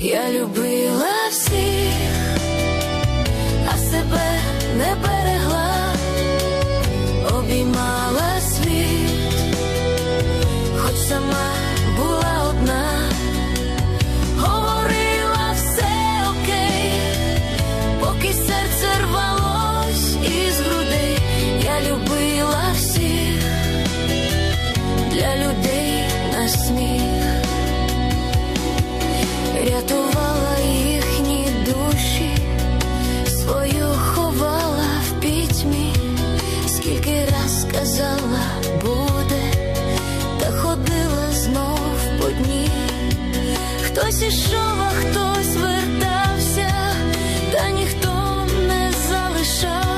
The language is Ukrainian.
Я любила всіх, а себе не берегла, обіймала світ, хоч сама була одна, говорила все окей, поки серце рвалось із грудей, я любила всіх, для людей на сміх дні, хтось ішов, а хтось вертався, та ніхто не залишав.